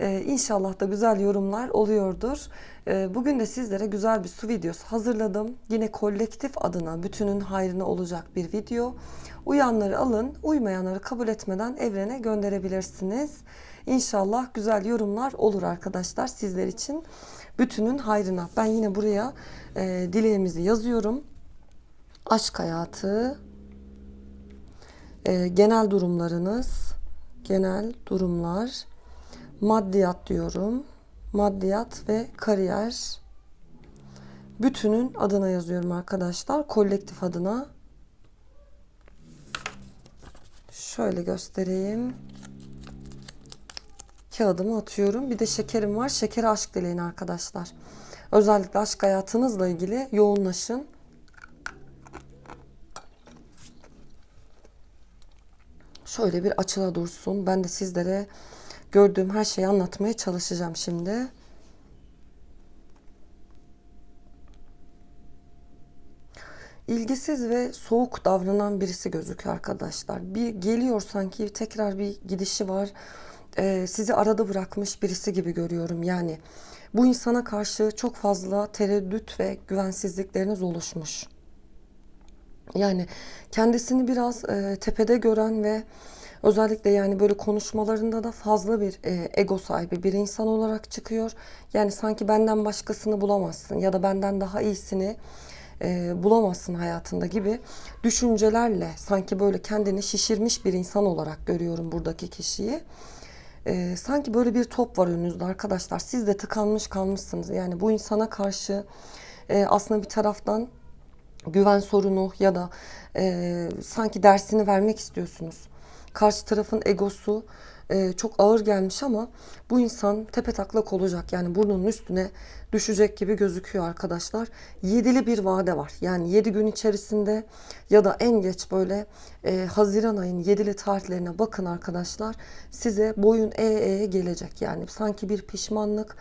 Ee, inşallah da güzel yorumlar oluyordur. Ee, bugün de sizlere güzel bir su videosu hazırladım. Yine kolektif adına bütünün hayrına olacak bir video. Uyanları alın, uymayanları kabul etmeden evrene gönderebilirsiniz. İnşallah güzel yorumlar olur arkadaşlar sizler için. Bütünün hayrına. Ben yine buraya e, dileğimizi yazıyorum. Aşk hayatı, e, genel durumlarınız, genel durumlar, maddiyat diyorum. Maddiyat ve kariyer. Bütünün adına yazıyorum arkadaşlar. Kolektif adına. Şöyle göstereyim. Kağıdımı atıyorum. Bir de şekerim var. Şekeri aşk dileyin arkadaşlar. Özellikle aşk hayatınızla ilgili yoğunlaşın. Şöyle bir açıla dursun. Ben de sizlere gördüğüm her şeyi anlatmaya çalışacağım şimdi. İlgisiz ve soğuk davranan birisi gözüküyor arkadaşlar. Bir geliyor sanki tekrar bir gidişi var. Ee, sizi arada bırakmış birisi gibi görüyorum. Yani bu insana karşı çok fazla tereddüt ve güvensizlikleriniz oluşmuş. Yani kendisini biraz e, tepede gören ve özellikle yani böyle konuşmalarında da fazla bir e, ego sahibi bir insan olarak çıkıyor. Yani sanki benden başkasını bulamazsın ya da benden daha iyisini e, bulamazsın hayatında gibi düşüncelerle sanki böyle kendini şişirmiş bir insan olarak görüyorum buradaki kişiyi. E, sanki böyle bir top var önünüzde arkadaşlar. Siz de tıkanmış kalmışsınız. Yani bu insana karşı e, aslında bir taraftan güven sorunu ya da e, sanki dersini vermek istiyorsunuz. Karşı tarafın egosu e, çok ağır gelmiş ama bu insan tepe taklak olacak. Yani burnunun üstüne düşecek gibi gözüküyor arkadaşlar. Yedili bir vade var. Yani yedi gün içerisinde ya da en geç böyle e, Haziran ayın yedili tarihlerine bakın arkadaşlar. Size boyun eğe gelecek. Yani sanki bir pişmanlık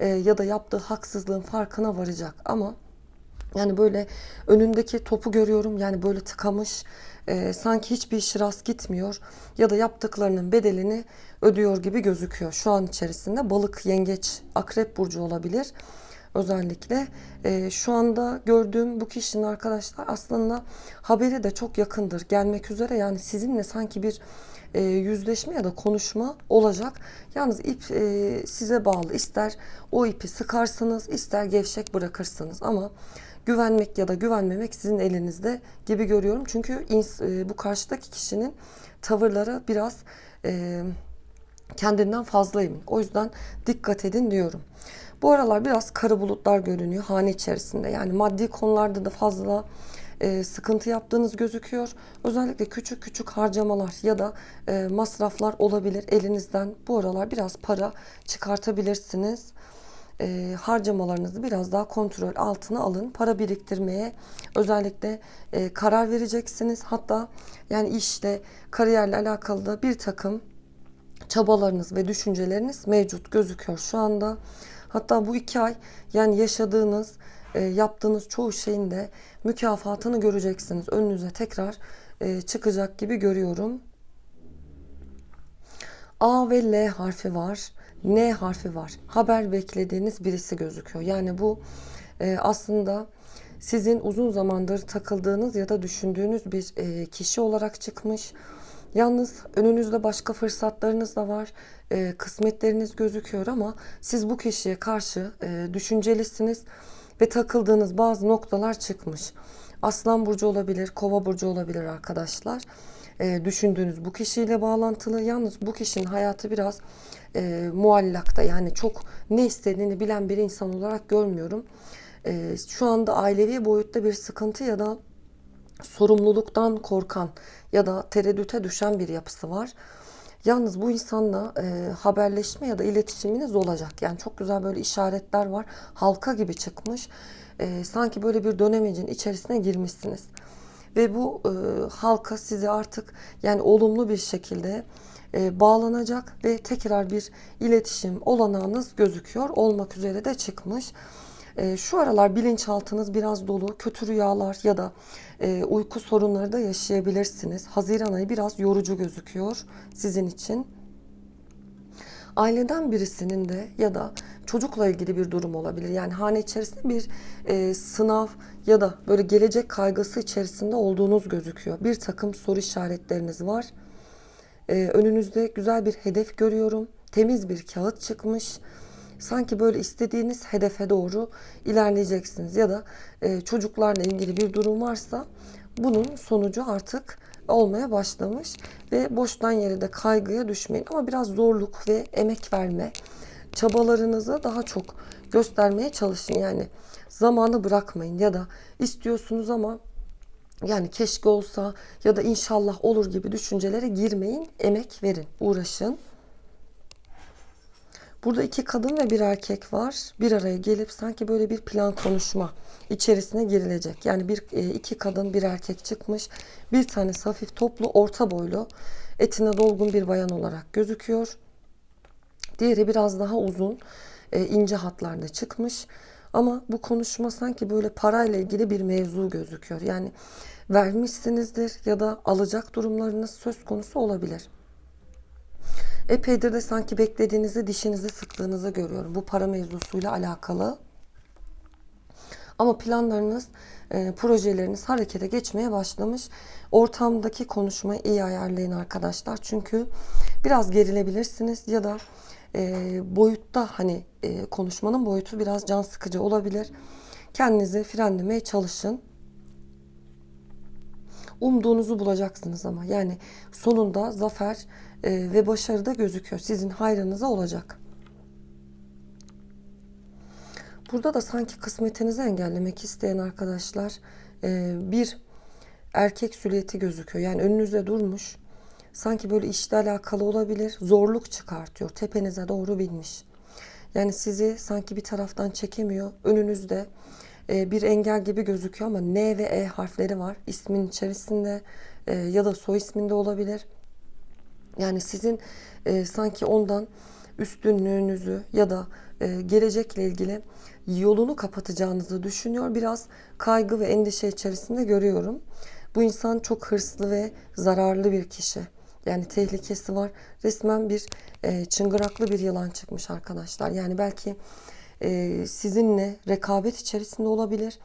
e, ya da yaptığı haksızlığın farkına varacak ama yani böyle önündeki topu görüyorum. Yani böyle tıkamış. E, sanki hiçbir işi rast gitmiyor. Ya da yaptıklarının bedelini ödüyor gibi gözüküyor. Şu an içerisinde balık, yengeç, akrep burcu olabilir. Özellikle e, şu anda gördüğüm bu kişinin arkadaşlar aslında haberi de çok yakındır. Gelmek üzere yani sizinle sanki bir e, yüzleşme ya da konuşma olacak. Yalnız ip e, size bağlı. İster o ipi sıkarsınız, ister gevşek bırakırsınız ama güvenmek ya da güvenmemek sizin elinizde gibi görüyorum. Çünkü e, bu karşıdaki kişinin tavırları biraz e, kendinden fazla emin. O yüzden dikkat edin diyorum. Bu aralar biraz kara bulutlar görünüyor hane içerisinde. Yani maddi konularda da fazla e, sıkıntı yaptığınız gözüküyor. Özellikle küçük küçük harcamalar ya da masraflar olabilir elinizden. Bu aralar biraz para çıkartabilirsiniz. E, harcamalarınızı biraz daha kontrol altına alın. Para biriktirmeye özellikle e, karar vereceksiniz. Hatta yani işle, kariyerle alakalı da bir takım çabalarınız ve düşünceleriniz mevcut gözüküyor şu anda. Hatta bu iki ay yani yaşadığınız, e, yaptığınız çoğu şeyin de mükafatını göreceksiniz. Önünüze tekrar e, çıkacak gibi görüyorum. A ve L harfi var. N harfi var. Haber beklediğiniz birisi gözüküyor. Yani bu e, aslında sizin uzun zamandır takıldığınız ya da düşündüğünüz bir e, kişi olarak çıkmış. Yalnız önünüzde başka fırsatlarınız da var. E, kısmetleriniz gözüküyor ama siz bu kişiye karşı e, düşüncelisiniz ve takıldığınız bazı noktalar çıkmış. Aslan burcu olabilir, kova burcu olabilir arkadaşlar. E, düşündüğünüz bu kişiyle bağlantılı. Yalnız bu kişinin hayatı biraz e, muallakta. Yani çok ne istediğini bilen bir insan olarak görmüyorum. E, şu anda ailevi boyutta bir sıkıntı ya da sorumluluktan korkan ya da tereddüte düşen bir yapısı var. Yalnız bu insanla e, haberleşme ya da iletişiminiz olacak. Yani çok güzel böyle işaretler var. Halka gibi çıkmış. E, sanki böyle bir dönemecin içerisine girmişsiniz. Ve bu e, halka sizi artık yani olumlu bir şekilde e, bağlanacak ve tekrar bir iletişim olanağınız gözüküyor. Olmak üzere de çıkmış. E, şu aralar bilinçaltınız biraz dolu, kötü rüyalar ya da e, uyku sorunları da yaşayabilirsiniz. Haziran ayı biraz yorucu gözüküyor sizin için. Aileden birisinin de ya da çocukla ilgili bir durum olabilir. Yani hane içerisinde bir e, sınav ya da böyle gelecek kaygısı içerisinde olduğunuz gözüküyor. Bir takım soru işaretleriniz var. E, önünüzde güzel bir hedef görüyorum. Temiz bir kağıt çıkmış sanki böyle istediğiniz hedefe doğru ilerleyeceksiniz ya da e, çocuklarla ilgili bir durum varsa bunun sonucu artık olmaya başlamış ve boştan yere de kaygıya düşmeyin. Ama biraz zorluk ve emek verme çabalarınızı daha çok göstermeye çalışın. Yani zamanı bırakmayın ya da istiyorsunuz ama yani keşke olsa ya da inşallah olur gibi düşüncelere girmeyin. Emek verin uğraşın Burada iki kadın ve bir erkek var. Bir araya gelip sanki böyle bir plan konuşma içerisine girilecek. Yani bir e, iki kadın bir erkek çıkmış. Bir tanesi hafif toplu, orta boylu, etine dolgun bir bayan olarak gözüküyor. Diğeri biraz daha uzun, e, ince hatlarda çıkmış. Ama bu konuşma sanki böyle parayla ilgili bir mevzu gözüküyor. Yani vermişsinizdir ya da alacak durumlarınız söz konusu olabilir. Epeydir de sanki beklediğinizi, dişinizi sıktığınızı görüyorum. Bu para mevzusuyla alakalı. Ama planlarınız, e, projeleriniz harekete geçmeye başlamış. Ortamdaki konuşmayı iyi ayarlayın arkadaşlar. Çünkü biraz gerilebilirsiniz ya da e, boyutta hani e, konuşmanın boyutu biraz can sıkıcı olabilir. Kendinizi frenlemeye çalışın. Umduğunuzu bulacaksınız ama yani sonunda zafer e, ve başarı da gözüküyor. Sizin hayrınıza olacak. Burada da sanki kısmetinizi engellemek isteyen arkadaşlar e, bir erkek süliyeti gözüküyor. Yani önünüzde durmuş. Sanki böyle işle alakalı olabilir. Zorluk çıkartıyor. Tepenize doğru binmiş. Yani sizi sanki bir taraftan çekemiyor. Önünüzde e, bir engel gibi gözüküyor ama N ve E harfleri var. ismin içerisinde e, ya da soy isminde olabilir. Yani sizin e, sanki ondan üstünlüğünüzü ya da e, gelecekle ilgili yolunu kapatacağınızı düşünüyor. Biraz kaygı ve endişe içerisinde görüyorum. Bu insan çok hırslı ve zararlı bir kişi. Yani tehlikesi var. Resmen bir e, çıngıraklı bir yılan çıkmış arkadaşlar. Yani belki sizinle rekabet içerisinde olabilir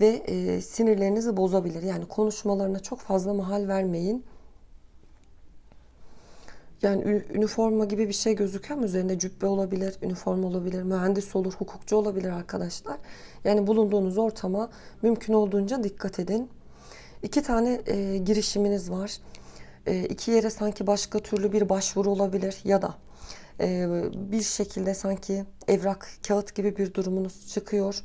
ve e, sinirlerinizi bozabilir. Yani konuşmalarına çok fazla mahal vermeyin. Yani üniforma gibi bir şey gözüküyor ama üzerinde cübbe olabilir, üniforma olabilir, mühendis olur, hukukçu olabilir arkadaşlar. Yani bulunduğunuz ortama mümkün olduğunca dikkat edin. İki tane e, girişiminiz var. E, iki yere sanki başka türlü bir başvuru olabilir ya da e, bir şekilde sanki evrak, kağıt gibi bir durumunuz çıkıyor.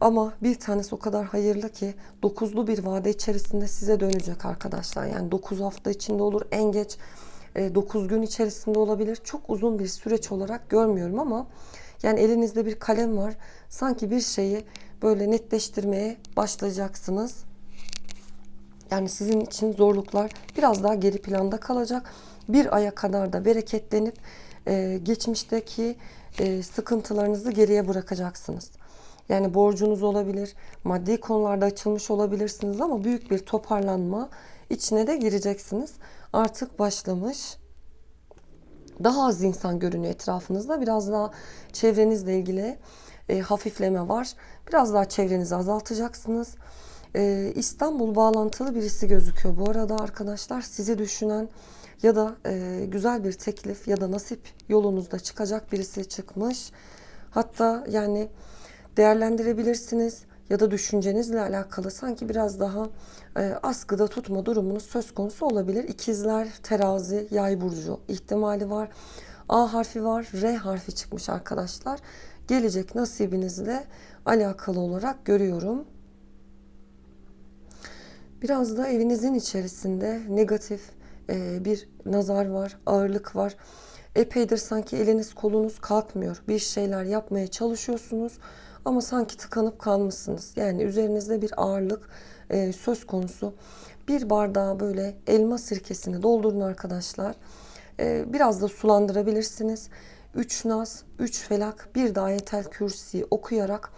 Ama bir tanesi o kadar hayırlı ki dokuzlu bir vade içerisinde size dönecek arkadaşlar. Yani dokuz hafta içinde olur en geç 9 e, gün içerisinde olabilir. Çok uzun bir süreç olarak görmüyorum ama yani elinizde bir kalem var. Sanki bir şeyi böyle netleştirmeye başlayacaksınız. Yani sizin için zorluklar biraz daha geri planda kalacak. Bir aya kadar da bereketlenip e, geçmişteki e, sıkıntılarınızı geriye bırakacaksınız. Yani borcunuz olabilir, maddi konularda açılmış olabilirsiniz ama büyük bir toparlanma içine de gireceksiniz artık başlamış. Daha az insan görünüyor etrafınızda. Biraz daha çevrenizle ilgili e, hafifleme var. Biraz daha çevrenizi azaltacaksınız. E, İstanbul bağlantılı birisi gözüküyor. Bu arada arkadaşlar sizi düşünen ya da e, güzel bir teklif ya da nasip yolunuzda çıkacak birisi çıkmış. Hatta yani değerlendirebilirsiniz ya da düşüncenizle alakalı sanki biraz daha e, askıda tutma durumunuz söz konusu olabilir. İkizler, terazi, yay burcu ihtimali var. A harfi var, R harfi çıkmış arkadaşlar. Gelecek nasibinizle alakalı olarak görüyorum. Biraz da evinizin içerisinde negatif e, bir nazar var, ağırlık var. Epeydir sanki eliniz kolunuz kalkmıyor. Bir şeyler yapmaya çalışıyorsunuz ama sanki tıkanıp kalmışsınız. Yani üzerinizde bir ağırlık e, söz konusu. Bir bardağa böyle elma sirkesini doldurun arkadaşlar. E, biraz da sulandırabilirsiniz. 3 naz, 3 felak, bir de ayetel kürsi okuyarak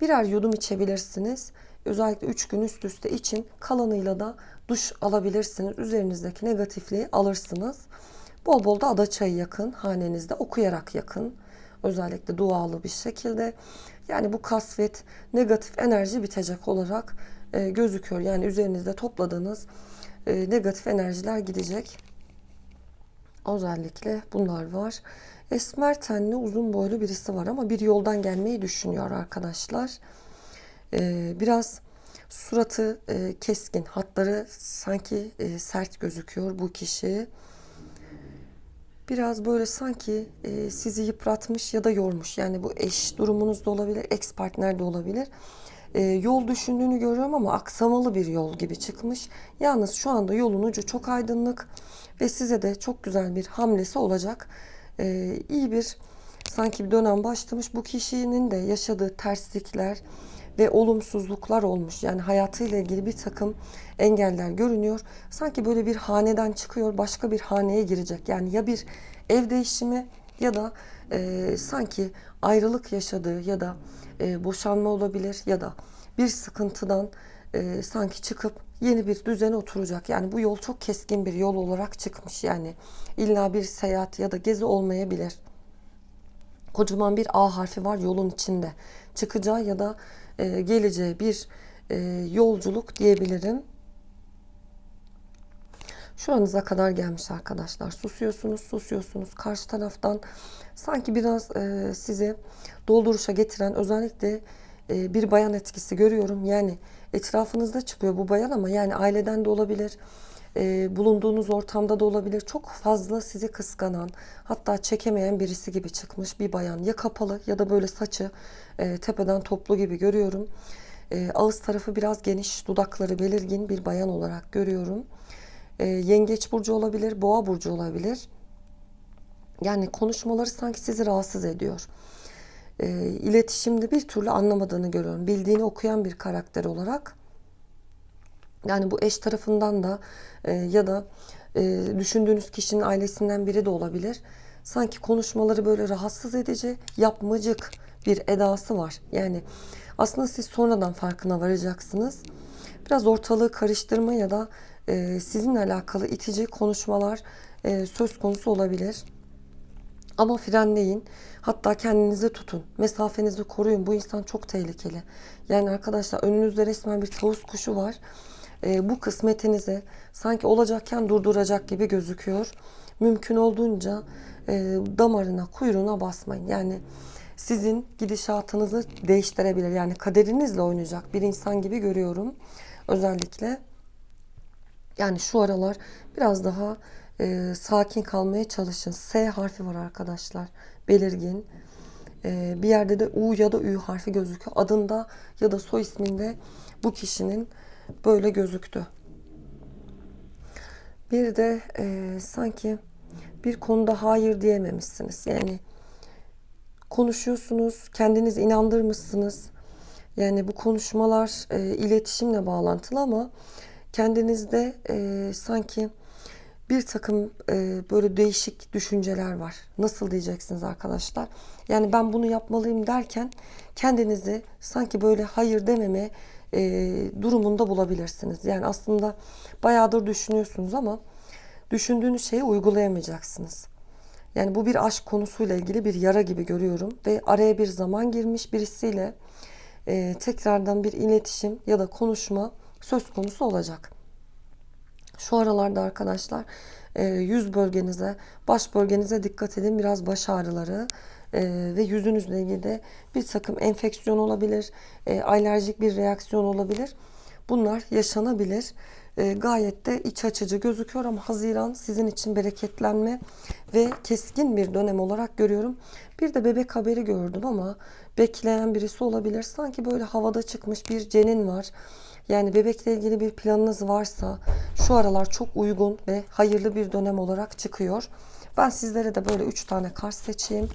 birer yudum içebilirsiniz. Özellikle 3 gün üst üste için kalanıyla da duş alabilirsiniz. Üzerinizdeki negatifliği alırsınız. Bol bol da ada çayı yakın. Hanenizde okuyarak yakın. Özellikle dualı bir şekilde. Yani bu kasvet, negatif enerji bitecek olarak e, gözüküyor. Yani üzerinizde topladığınız e, negatif enerjiler gidecek. Özellikle bunlar var. Esmer tenli uzun boylu birisi var ama bir yoldan gelmeyi düşünüyor arkadaşlar. Ee, biraz suratı e, keskin, hatları sanki e, sert gözüküyor bu kişi. Biraz böyle sanki e, sizi yıpratmış ya da yormuş. Yani bu eş durumunuz da olabilir, ex partner de olabilir. E, yol düşündüğünü görüyorum ama aksamalı bir yol gibi çıkmış. Yalnız şu anda yolun ucu çok aydınlık ve size de çok güzel bir hamlesi olacak. E, iyi bir sanki bir dönem başlamış. Bu kişinin de yaşadığı terslikler ve olumsuzluklar olmuş. Yani hayatıyla ilgili bir takım engeller görünüyor. Sanki böyle bir haneden çıkıyor, başka bir haneye girecek. Yani ya bir ev değişimi ya da e, sanki ayrılık yaşadığı ya da e, boşanma olabilir ya da bir sıkıntıdan e, sanki çıkıp yeni bir düzene oturacak. Yani bu yol çok keskin bir yol olarak çıkmış. Yani illa bir seyahat ya da gezi olmayabilir. Kocaman bir A harfi var yolun içinde. Çıkacağı ya da e, geleceği bir e, yolculuk diyebilirim. Şuranıza kadar gelmiş arkadaşlar. Susuyorsunuz, susuyorsunuz. Karşı taraftan sanki biraz e, sizi dolduruşa getiren özellikle e, bir bayan etkisi görüyorum. Yani etrafınızda çıkıyor bu bayan ama yani aileden de olabilir, e, bulunduğunuz ortamda da olabilir. Çok fazla sizi kıskanan, hatta çekemeyen birisi gibi çıkmış bir bayan. Ya kapalı ya da böyle saçı e, tepeden toplu gibi görüyorum. E, ağız tarafı biraz geniş, dudakları belirgin bir bayan olarak görüyorum. E, yengeç burcu olabilir, boğa burcu olabilir. Yani konuşmaları sanki sizi rahatsız ediyor. E, iletişimde bir türlü anlamadığını görüyorum. Bildiğini okuyan bir karakter olarak. Yani bu eş tarafından da e, ya da e, düşündüğünüz kişinin ailesinden biri de olabilir. Sanki konuşmaları böyle rahatsız edici, yapmacık bir edası var. Yani aslında siz sonradan farkına varacaksınız. Biraz ortalığı karıştırma ya da e, sizinle alakalı itici konuşmalar e, söz konusu olabilir. Ama frenleyin. Hatta kendinizi tutun. Mesafenizi koruyun. Bu insan çok tehlikeli. Yani arkadaşlar önünüzde resmen bir tavus kuşu var. E, bu kısmetinizi sanki olacakken durduracak gibi gözüküyor. Mümkün olduğunca e, damarına, kuyruğuna basmayın. Yani sizin gidişatınızı değiştirebilir. Yani kaderinizle oynayacak bir insan gibi görüyorum. Özellikle yani şu aralar biraz daha e, sakin kalmaya çalışın. S harfi var arkadaşlar. Belirgin. E, bir yerde de U ya da Ü harfi gözüküyor. Adında ya da soy isminde bu kişinin böyle gözüktü. Bir de e, sanki bir konuda hayır diyememişsiniz. Yani konuşuyorsunuz, kendiniz inandırmışsınız. Yani bu konuşmalar e, iletişimle bağlantılı ama kendinizde e, sanki bir takım e, böyle değişik düşünceler var. Nasıl diyeceksiniz arkadaşlar? Yani ben bunu yapmalıyım derken kendinizi sanki böyle hayır dememe e, durumunda bulabilirsiniz. Yani aslında bayağıdır düşünüyorsunuz ama düşündüğünüz şeyi uygulayamayacaksınız. Yani bu bir aşk konusuyla ilgili bir yara gibi görüyorum ve araya bir zaman girmiş birisiyle e, tekrardan bir iletişim ya da konuşma söz konusu olacak. Şu aralarda arkadaşlar e, yüz bölgenize, baş bölgenize dikkat edin. Biraz baş ağrıları e, ve yüzünüzle ilgili de bir takım enfeksiyon olabilir, e, alerjik bir reaksiyon olabilir. Bunlar yaşanabilir. E, gayet de iç açıcı gözüküyor ama Haziran sizin için bereketlenme ve keskin bir dönem olarak görüyorum. Bir de bebek haberi gördüm ama bekleyen birisi olabilir. Sanki böyle havada çıkmış bir cenin var Yani bebekle ilgili bir planınız varsa şu aralar çok uygun ve hayırlı bir dönem olarak çıkıyor. Ben sizlere de böyle 3 tane kart seçeyim.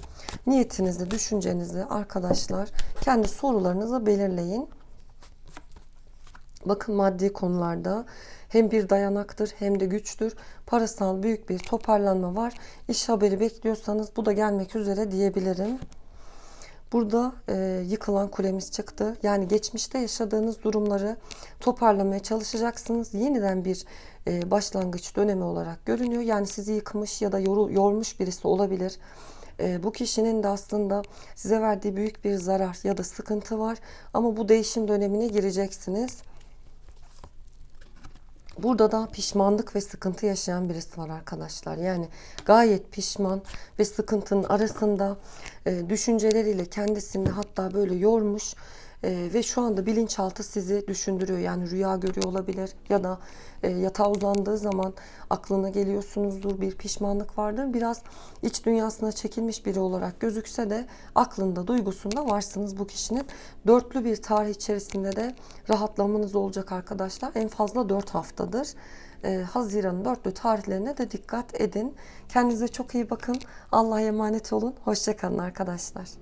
Niyetinizi, düşüncenizi arkadaşlar kendi sorularınızı belirleyin. Bakın maddi konularda hem bir dayanaktır hem de güçtür. Parasal büyük bir toparlanma var. İş haberi bekliyorsanız bu da gelmek üzere diyebilirim. Burada e, yıkılan kulemiz çıktı. Yani geçmişte yaşadığınız durumları toparlamaya çalışacaksınız. Yeniden bir e, başlangıç dönemi olarak görünüyor. Yani sizi yıkmış ya da yoru, yormuş birisi olabilir. E, bu kişinin de aslında size verdiği büyük bir zarar ya da sıkıntı var. Ama bu değişim dönemine gireceksiniz. Burada da pişmanlık ve sıkıntı yaşayan birisi var arkadaşlar. Yani gayet pişman ve sıkıntının arasında e, düşünceleriyle kendisini hatta böyle yormuş e, ve şu anda bilinçaltı sizi düşündürüyor. Yani rüya görüyor olabilir ya da e, yatağa uzandığı zaman aklına geliyorsunuzdur bir pişmanlık vardır. Biraz iç dünyasına çekilmiş biri olarak gözükse de aklında duygusunda varsınız bu kişinin. Dörtlü bir tarih içerisinde de rahatlamanız olacak arkadaşlar. En fazla 4 haftadır. Ee, Haziran'ın dörtlü tarihlerine de dikkat edin. Kendinize çok iyi bakın. Allah'a emanet olun. Hoşçakalın arkadaşlar.